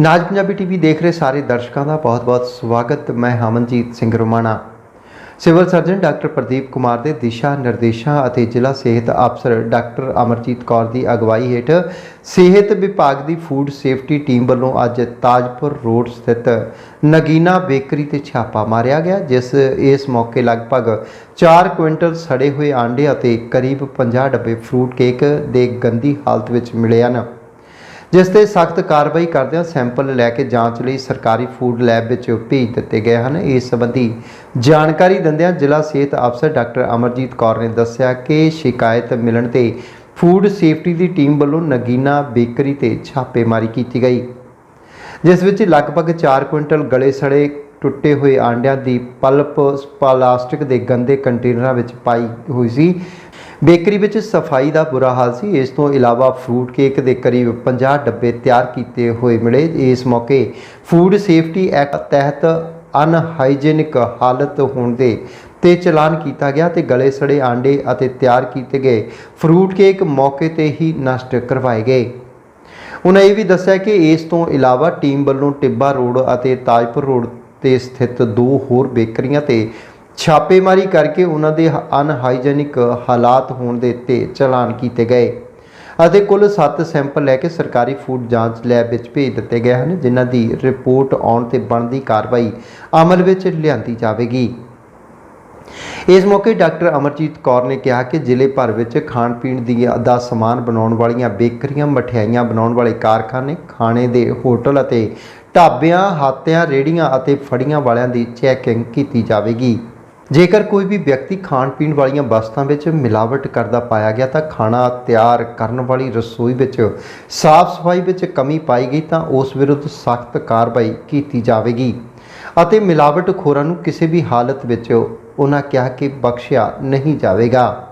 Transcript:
ਨਾਜ Punjabi TV ਦੇਖ ਰਹੇ ਸਾਰੇ ਦਰਸ਼ਕਾਂ ਦਾ ਬਹੁਤ-ਬਹੁਤ ਸਵਾਗਤ। ਮੈਂ Hamanjit Singh Romana. Civil surgeon doctor Pradeep Kumar ਦੇ ਦਿਸ਼ਾ ਨਿਰਦੇਸ਼ਾਂ ਅਤੇ ਜ਼ਿਲ੍ਹਾ ਸਿਹਤ ਅਫਸਰ ਡਾਕਟਰ ਅਮਰਜੀਤ ਕੌਰ ਦੀ ਅਗਵਾਈ ਹੇਠ ਸਿਹਤ ਵਿਭਾਗ ਦੀ ਫੂਡ ਸੇਫਟੀ ਟੀਮ ਵੱਲੋਂ ਅੱਜ ਤਾਜਪੁਰ ਰੋਡ ਸਥਿਤ ਨਗੀਨਾ ਬੇਕਰੀ ਤੇ ਛਾਪਾ ਮਾਰਿਆ ਗਿਆ, ਜਿਸ ਇਸ ਮੌਕੇ ਲਗਭਗ 4 ਕੁਇੰਟਲ ਸੜੇ ਹੋਏ ਆਂਡੇ ਅਤੇ ਕਰੀਬ 50 ਡੱਬੇ ਫਰੂਟ ਕੇਕ ਦੇ ਗੰਦੀ ਹਾਲਤ ਵਿੱਚ ਮਿਲੇ ਹਨ। ਜਿਸ ਤੇ ਸਖਤ ਕਾਰਵਾਈ ਕਰਦਿਆਂ ਸੈਂਪਲ ਲੈ ਕੇ ਜਾਂਚ ਲਈ ਸਰਕਾਰੀ ਫੂਡ ਲੈਬ ਵਿੱਚ ਭੇਜ ਦਿੱਤੇ ਗਏ ਹਨ। ਇਸ ਸੰਬੰਧੀ ਜਾਣਕਾਰੀ ਦਿੰਦਿਆਂ ਜ਼ਿਲ੍ਹਾ ਸਿਹਤ ਅਫਸਰ ਡਾਕਟਰ ਅਮਰਜੀਤ ਕੌਰ ਨੇ ਦੱਸਿਆ ਕਿ ਸ਼ਿਕਾਇਤ ਮਿਲਣ ਤੇ ਫੂਡ ਸੇਫਟੀ ਦੀ ਟੀਮ ਵੱਲੋਂ ਨਗੀਨਾ ਬੇਕਰੀ ਤੇ ਛਾਪੇਮਾਰੀ ਕੀਤੀ ਗਈ, ਜਿਸ ਵਿੱਚ ਲਗਭਗ 4 ਕੁਇੰਟਲ ਗਲੇ ਸੜੇ ਟੁੱਟੇ ਹੋਏ ਆਂਡਿਆਂ ਦੀ ਪਲਪ ਪਲਾਸਟਿਕ ਦੇ ਗੰਦੇ ਕੰਟੇਨਰਾਂ ਵਿੱਚ ਪਾਈ ਹੋਈ ਸੀ। ਬੇਕਰੀ ਵਿੱਚ ਸਫ਼ਾਈ ਦਾ ਬੁਰਾ ਹਾਲ ਸੀ। ਇਸ ਤੋਂ ਇਲਾਵਾ ਫਰੂਟ ਕੇਕ ਦੇ ਕਰੀਬ 50 ਡੱਬੇ ਤਿਆਰ ਕੀਤੇ ਹੋਏ ਮਿਲੇ। ਇਸ ਮੌਕੇ ਫੂਡ ਸੇਫਟੀ ਐਕਟ ਤਹਿਤ ਅਨਹਾਈਜੀਨਿਕ ਹਾਲਤ ਹੋਣ ਦੇ ਤੇ ਚਲਾਨ ਕੀਤਾ ਗਿਆ ਤੇ ਗਲੇ ਸੜੇ ਆਂਡੇ ਅਤੇ ਤਿਆਰ ਕੀਤੇ ਗਏ ਫਰੂਟ ਕੇਕ ਮੌਕੇ ਤੇ ਹੀ ਨਸ਼ਟ ਕਰਵਾਏ ਗਏ। ਉਹਨਾਂ ਇਹ ਵੀ ਦੱਸਿਆ ਕਿ ਇਸ ਤੋਂ ਇਲਾਵਾ ਟੀਮ ਵੱਲੋਂ ਟਿੱਬਾ ਰੋਡ ਅਤੇ ਤਾਜਪੁਰ ਰੋਡ ਤੇ ਸਥਿਤ ਦੋ ਹੋਰ ਬੇਕਰੀਆਂ ਤੇ ਛਾਪੇਮਾਰੀ ਕਰਕੇ ਉਹਨਾਂ ਦੇ ਅਨਹਾਈਜੈਨਿਕ ਹਾਲਾਤ ਹੋਣ ਦੇ ਤੇ ਚਲਾਨ ਕੀਤੇ ਗਏ ਅਤੇ ਕੁੱਲ 7 ਸੈਂਪਲ ਲੈ ਕੇ ਸਰਕਾਰੀ ਫੂਡ ਜਾਂਚ ਲੈਬ ਵਿੱਚ ਭੇਜ ਦਿੱਤੇ ਗਏ ਹਨ, ਜਿਨ੍ਹਾਂ ਦੀ ਰਿਪੋਰਟ ਆਉਣ ਤੇ ਬਣਦੀ ਕਾਰਵਾਈ ਅਮਲ ਵਿੱਚ ਲਿਆਂਦੀ ਜਾਵੇਗੀ। ਇਸ ਮੌਕੇ ਡਾਕਟਰ ਅਮਰਜੀਤ ਕੌਰ ਨੇ ਕਿਹਾ ਕਿ ਜ਼ਿਲ੍ਹੇ ਭਰ ਵਿੱਚ ਖਾਣ ਪੀਣ ਦੀ ਦਾ ਸਮਾਨ ਬਣਾਉਣ ਵਾਲੀਆਂ ਬੇਕਰੀਆਂ, ਮਠਿਆਈਆਂ ਬਣਾਉਣ ਵਾਲੇ ਕਾਰਖਾਨੇ, ਖਾਣੇ ਦੇ ਹੋਟਲ ਅਤੇ ਢਾਬਿਆਂ, ਹਾਤਿਆਂ ਰੇੜੀਆਂ ਅਤੇ ਫੜੀਆਂ ਵਾਲਿਆਂ ਦੀ ਚੈਕਿੰਗ ਕੀਤੀ ਜਾਵੇਗੀ। ਜੇਕਰ ਕੋਈ ਵੀ ਵਿਅਕਤੀ ਖਾਣ ਪੀਣ ਵਾਲੀਆਂ ਵਸਤਾਂ ਵਿੱਚ ਮਿਲਾਵਟ ਕਰਦਾ ਪਾਇਆ ਗਿਆ ਤਾਂ ਖਾਣਾ ਤਿਆਰ ਕਰਨ ਵਾਲੀ ਰਸੋਈ ਵਿੱਚ ਸਾਫ਼ ਸਫ਼ਾਈ ਵਿੱਚ ਕਮੀ ਪਾਈ ਗਈ ਤਾਂ ਉਸ ਵਿਰੁੱਧ ਸਖਤ ਕਾਰਵਾਈ ਕੀਤੀ ਜਾਵੇਗੀ। ਅਤੇ ਮਿਲਾਵਟਖੋਰਾਂ ਨੂੰ ਕਿਸੇ ਵੀ ਹਾਲਤ ਵਿੱਚ ਉਹਨਾਂ ਕਿਹਾ ਕਿ ਬਖਸ਼ਿਆ ਨਹੀਂ ਜਾਵੇਗਾ।